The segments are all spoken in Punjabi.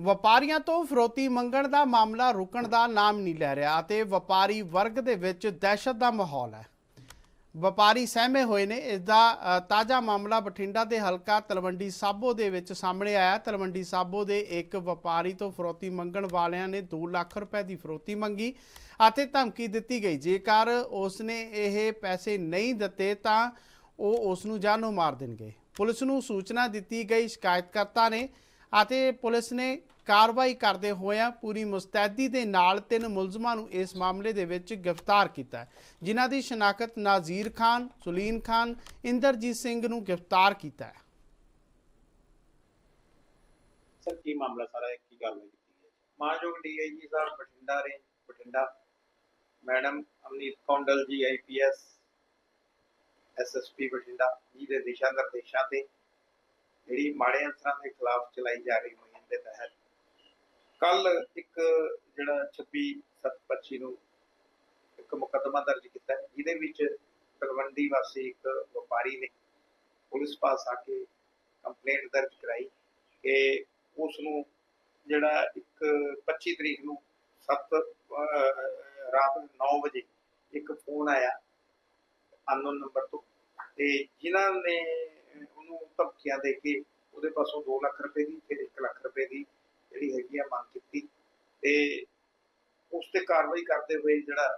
ਵਪਾਰੀਆਂ ਤੋਂ ਫਰੋਤੀ ਮੰਗਣ ਦਾ ਮਾਮਲਾ ਰੁਕਣ ਦਾ ਨਾਮ ਨਹੀਂ ਲੈ ਰਿਹਾ ਅਤੇ ਵਪਾਰੀ ਵਰਗ ਦੇ ਵਿੱਚ ਦਹਿਸ਼ਤ ਦਾ ਮਾਹੌਲ ਹੈ। ਵਪਾਰੀ ਸਹਿਮੇ ਹੋਏ ਨੇ। ਇਸ ਦਾ ਤਾਜ਼ਾ ਮਾਮਲਾ ਬਠਿੰਡਾ ਦੇ ਹਲਕਾ ਤਲਵੰਡੀ ਸਾਬੋ ਦੇ ਵਿੱਚ ਸਾਹਮਣੇ ਆਇਆ। ਤਲਵੰਡੀ ਸਾਬੋ ਦੇ ਇੱਕ ਵਪਾਰੀ ਤੋਂ ਫਰੋਤੀ ਮੰਗਣ ਵਾਲਿਆਂ ਨੇ 2 ਲੱਖ ਰੁਪਏ ਦੀ ਫਰੋਤੀ ਮੰਗੀ ਅਤੇ ਧਮਕੀ ਦਿੱਤੀ ਗਈ। ਜੇਕਰ ਉਸਨੇ ਇਹ ਪੈਸੇ ਨਹੀਂ ਦਿੱਤੇ ਤਾਂ ਉਹ ਉਸ ਨੂੰ ਜਾਨੋਂ ਮਾਰ ਦੇਣਗੇ। ਪੁਲਿਸ ਨੂੰ ਸੂਚਨਾ ਦਿੱਤੀ ਗਈ। ਸ਼ਿਕਾਇਤਕਰਤਾ ਨੇ ਅਤੇ ਪੁਲਿਸ ਨੇ ਕਾਰਵਾਈ ਕਰਦੇ ਹੋਇਆਂ ਪੂਰੀ ਮੁਸਤੈਦੀ ਦੇ ਨਾਲ ਤਿੰਨ ਮੁਲਜ਼ਮਾਂ ਨੂੰ ਇਸ ਮਾਮਲੇ ਦੇ ਵਿੱਚ ਗ੍ਰਿਫਤਾਰ ਕੀਤਾ ਹੈ, ਜਿਨ੍ਹਾਂ ਦੀ ਸ਼ਨਾਖਤ ਨਾਜ਼ੀਰ ਖਾਨ ਸੁਲੀਨ ਖਾਨ ਇੰਦਰਜੀਤ ਸਿੰਘ ਨੂੰ ਗ੍ਰਿਫਤਾਰ ਕੀਤਾ ਹੈ। ਸਰ ਕੀ ਮਾਮਲਾ ਸਾਰਾ ਹੈ ਕੀ ਕਾਰਵਾਈ ਕੀਤੀ ਹੈ ਮਾਨਯੋਗ ਡੀਆਈਜੀ ਸਾਹਿਬ Bathinda range Bathinda. Madam Amneet Kondal ji IPS SSP Bathinda ਜੀ ਦੇ ਦਿਸ਼ਾ ਨਿਰਦੇਸ਼ਾਂ ਤੇ ਜਿਹੜੀ ਮਾੜੇ ਅਨਸਰਾਂ ਦੇ ਖਿਲਾਫ ਚਲਾਈ ਜਾ ਰਹੀ ਮੁਹਿੰਮ ਦੇ ਤਹਿਤ। ਕੱਲ ਇੱਕ ਜਿਹੜਾ 26 725 ਨੂੰ ਇੱਕ ਮੁਕੱਦਮਾ ਦਰਜ ਕੀਤਾ। ਜਿਹਦੇ ਵਿੱਚ ਤਲਵੰਡੀ ਵਾਸੀ ਇੱਕ ਵਪਾਰੀ ਨੇ ਪੁਲਿਸ ਪਾਸ ਆ ਕੇ ਕੰਪਲੇਂਟ ਦਰਜ ਕਰਾਈ ਕਿ ਉਸ ਨੂੰ ਜਿਹੜਾ ਇੱਕ 25 ਤਰੀਕ ਨੂੰ 7 ਰਾਤ ਨੂੰ 9 ਵਜੇ ਇੱਕ ਫੋਨ ਆਇਆ ਅਨਨੋਨ ਨੰਬਰ ਤੋਂ। ਤੇ ਜਿਨ੍ਹਾਂ ਨੇ ਉਹਨੂੰ ਧਮਕੀਆਂ ਦੇ ਕੇ ਉਹਦੇ ਪਾਸੋਂ 2 ਲੱਖ ਰੁਪਏ ਦੀ ਫਿਰ 1 ਲੱਖ ਰੁਪਏ ਦੀ ਜਿਹੜੀ ਹੈਗੀ ਆ ਮੰਗ ਕੀਤੀ। ਤੇ ਉਸ ਤੇ ਕਾਰਵਾਈ ਕਰਦੇ ਹੋਏ ਜਿਹੜਾ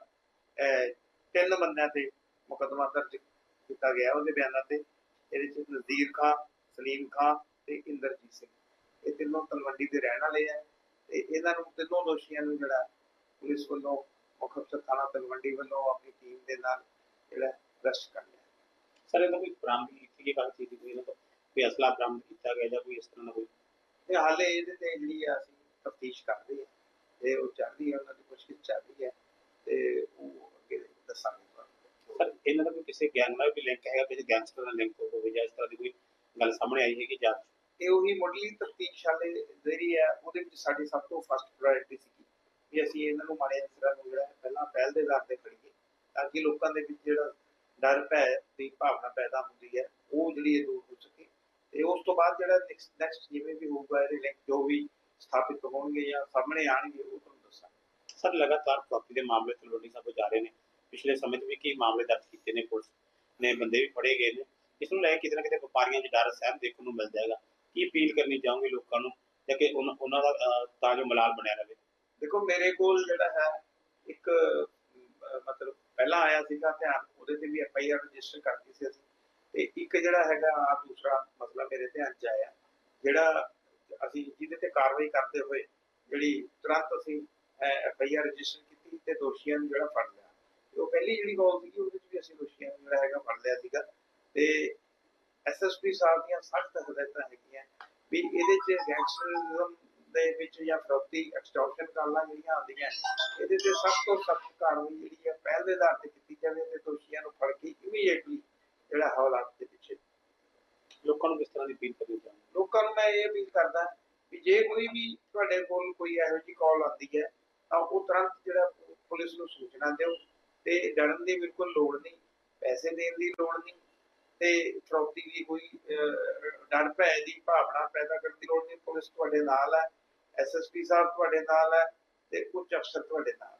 ਤਿੰਨ ਬੰਦਿਆਂ ਤੇ ਮੁਕੱਦਮਾ ਦਰਜ ਕੀਤਾ ਗਿਆ ਉਹਦੇ ਬਿਆਨਾਂ ਤੇ। ਇਹਦੇ ਚ ਨਜ਼ੀਰ ਖਾਨ, ਸਲੀਮ ਖਾਨ ਤੇ ਇੰਦਰਜੀਤ ਸਿੰਘ। ਇਹ ਤਿੰਨੋਂ ਤਲਵੰਡੀ ਦੇ ਰਹਿਣ ਵਾਲੇ ਆ ਤੇ ਇਹਨਾਂ ਨੂੰ ਤਿੰਨੋਂ ਦੋਸ਼ੀਆਂ ਨੂੰ ਜਿਹੜਾ ਪੁਲਿਸ ਵੱਲੋਂ ਮੁੱਖ ਅਫਸਰ ਥਾਣਾ ਤਲਵੰਡੀ ਵੱਲੋਂ ਆਪਣੀ ਟੀਮ ਦੇ ਨਾਲ ਜਿਹੜਾ ਅਰੈਸਟ ਕਰ ਲਿਆ। ਸਰ ਇਹਦਾ ਕੋਈ ਬਰਾਮਦ ਕੀਤੀ ਗਈ ਚੀਜ਼ ਦੀ ਕੋਈ ਇਹਨਾਂ ਤੋਂ ਕੋਈ ਅਸਲਾ ਬਰਾਮਦ ਕੀਤਾ ਗਿਆ ਜਾਂ ਕੋਈ ਇਸ ਤਰ੍ਹਾਂ ਦਾ ਕੋਈ ਤੇ ਹਾਲੇ ਇਹਦੇ ਤੇ ਜਿਹੜੀ ਆ ਅਸੀਂ ਤਫਤੀਸ਼ ਕਰਦੇ ਹਾਂ ਤੇ ਉਹ ਚੱਲ ਰਹੀ ਹੈ ਉਹਨਾਂ ਦੀ ਪੁੱਛਗਿੱਛ ਚੱਲ ਰਹੀ ਹੈ ਤੇ ਉਹ ਅੱਗੇ ਦੱਸਾਂਗੇ ਤੁਹਾਨੂੰ। ਸਰ ਇਹਨਾਂ ਦਾ ਕੋਈ ਕਿਸੇ ਗੈਂਗ ਨਾਲ ਵੀ ਲਿੰਕ ਹੈਗਾ ਕਿਸੇ ਗੈਂਗਸਟਰ ਨਾਲ ਲਿੰਕ ਹੋਵੇ ਜਾਂ ਇਸ ਤਰ੍ਹਾਂ ਦੀ ਕੋਈ ਗੱਲ ਸਾਹਮਣੇ ਆਈ ਹੈ ਕਿ ਜਾਂ ਇਹ ਉਹੀ ਮੁੱਢਲੀ ਤਫਤੀਸ਼ ਵਾਲੇ ਜਿਹੜੀ ਹੈ ਉਹਦੇ ਵਿੱਚ ਸਾਡੀ ਸਭ ਤੋਂ ਫਸਟ ਪ੍ਰਾਇੋਰਟੀ ਸੀ ਕਿ ਅਸੀਂ ਇਹਨਾਂ ਨੂੰ ਮਾੜੇ ਅਨਸਰਾਂ ਨੂੰ ਜਿਹੜਾ ਹੈ ਪਹਿਲਾਂ ਪਹਿਲ ਦੇ ਆਧਾਰ ਤੇ ਫੜੀਏ ਤਾਂ ਕਿ ਲੋਕਾਂ ਦੇ ਵਿੱਚ ਜਿਹੜਾ ਡਰ ਭੈ ਦੀ ਭਾਵਨਾ ਪੈਦਾ ਹੁੰਦੀ ਹੈ ਉਹ ਜਿਹੜੀ ਇਹ ਦੂਰ ਹੋ ਸਕੇ। ਤੇ ਉਸ ਤੋਂ ਬਾਅਦ ਜਿਹੜਾ ਨੈਕਸਟ ਜਿਵੇਂ ਵੀ ਹੋਊਗਾ ਇਹਦੇ ਲਿੰਕ ਜੋ ਵੀ ਸਥਾਪਿਤ ਹੋਣਗੇ ਜਾਂ ਸਾਹਮਣੇ ਆਣਗੇ ਉਹ ਤੁਹਾਨੂੰ ਦੱਸਾਂਗੇ। ਸਰ ਲਗਾਤਾਰ ਪ੍ਰਾਪਰਟੀ ਦੇ ਮਾਮਲੇ ਤਲਵੰਡੀ ਸਾਹਿਬ ਜਾ ਰਹੇ ਨੇ। ਪਿਛਲੇ ਸਮੇਂ 'ਚ ਵੀ ਕਈ ਮਾਮਲੇ ਦਰਜ ਕੀਤੇ ਨੇ? ਪੁਲਿਸ ਨੇ ਬੰਦੇ ਵੀ ਫੜੇ ਗਏ ਨੇ। ਇਸ ਨੂੰ ਲੈ ਕੇ ਕਿਤੇ ਨਾ ਕਿਤੇ ਵਪਾਰੀਆਂ 'ਚ ਡਰ ਸਹਿਮ ਦੇਖਣ ਨੂੰ ਮਿਲ ਜਾਏਗਾ ਕੀ ਅਪੀਲ ਕਰਨੀ ਚਾਹੋਗੇ ਲੋਕਾਂ ਨੂੰ ਜਾਂ ਕਿ ਉਹਨਾਂ ਦਾ ਤਾਂ ਜੋ ਮਲਾਲ ਬਣਿਆ ਰਹੇ? ਦੇਖੋ ਮੇਰੇ ਕੋਲ ਜਿਹੜਾ ਹੈ ਇੱਕ ਮਤਲਬ ਪਹਿਲਾਂ ਆਇਆ ਸੀਗਾ ਧਿਆਨ ਉਹਦੇ ਤੇ ਵੀ ਐਫ ਆਈ ਆਰ ਰਜਿਸਟਰ ਕਰਤੀ ਸੀ ਅਸੀਂ। ਤੇ ਇੱਕ ਜਿਹੜਾ ਹੈਗਾ ਆ ਦੂਸਰਾ ਮਸਲਾ ਮੇਰੇ ਧਿਆਨ ਚ ਆਇਆ, ਜਿਹੜਾ ਅਸੀਂ ਜਿਹਦੇ ਤੇ ਕਾਰਵਾਈ ਕਰਦੇ ਹੋਏ ਜਿਹੜੀ ਤੁਰੰਤ ਅਸੀਂ ਐਫ ਆਈ ਆਰ ਰਜਿਸਟਰ ਕੀਤੀ ਤੇ ਦੋਸ਼ੀਆਂ ਨੂੰ ਜਿਹੜਾ ਫੜ ਲਿਆ। ਤੇ ਉਹ ਪਹਿਲੀ ਜਿਹੜੀ ਕਾਲ ਸੀਗੀ, ਉਹਦੇ ਚ ਵੀ ਅਸੀਂ ਦੋਸ਼ੀਆਂ ਨੂੰ ਜਿਹੜਾ ਹੈਗਾ ਫੜ ਲਿਆ ਸੀਗਾ। ਤੇ ਐਸਐਸਪੀ ਸਾਹਿਬ ਦੀਆਂ ਸਖਤ ਹਦਾਇਤਾਂ ਹੈਗੀਆਂ ਵੀ ਇਹਦੇ ਚ ਗੈਂਗਸਟਰਿਜ਼ਮ ਦੇ ਵਿੱਚ ਜਾਂ ਫਰੋਤੀ ਐਕਸਟੋਰਸ਼ਨ ਕਾਲਾਂ ਜਿਹੜੀਆਂ ਆਉਂਦੀਆਂ ਇਹਦੇ ਤੇ ਸਭ ਤੋਂ ਸਖਤ ਕਾਰਵਾਈ ਜਿਹੜੀ ਹੈ ਪਹਿਲ ਦੇ ਆਧਾਰ ਤੇ ਕੀਤੀ ਜਾਵੇ ਤੇ ਦੋਸ਼ੀਆਂ ਨੂੰ ਫੜ ਕੇ ਇਮੀਡੀਏਟਲੀ ਜਿਹੜਾ ਹਵਾਲਾਤ ਦੇ ਪਿੱਛੇ। ਲੋਕਾਂ ਨੂੰ ਕਿਸ ਤਰ੍ਹਾਂ ਦੀ ਅਪੀਲ ਕਰਨੀ ਚਾਹੋਗੇ ਲੋਕਾਂ ਨੂੰ ਮੈਂ ਇਹ ਅਪੀਲ ਕਰਦਾ ਵੀ ਜੇ ਕੋਈ ਵੀ ਤੁਹਾਡੇ ਕੋਲ ਕੋਈ ਇਹੋ ਜਿਹੀ ਕਾਲ ਆਉਂਦੀ ਹੈ ਤਾਂ ਉਹ ਤੁਰੰਤ ਜਿਹੜਾ ਪੁਲਿਸ ਨੂੰ ਸੂਚਨਾ ਦਿਓ ਤੇ ਡਰਨ ਦੀ ਬਿਲਕੁਲ ਲੋੜ ਨਹੀਂ ਪੈਸੇ ਦੇਣ ਦੀ ਲੋੜ ਨਹੀਂ ਤੇ ਫਰੋਤੀ ਦੀ ਕੋਈ ਡਰ ਭੈ ਦੀ ਭਾਵਨਾ ਪੈਦਾ ਕਰਨ ਦੀ ਲੋੜ ਨਹੀਂ ਪੁਲਿਸ ਤੁਹਾਡੇ ਨਾਲ ਹੈ। ਐਸਐਸਪੀ ਸਾਹਿਬ ਤੁਹਾਡੇ ਨਾਲ ਹੈ ਤੇ ਉੱਚ ਅਫਸਰ ਤੁਹਾਡੇ ਨਾਲ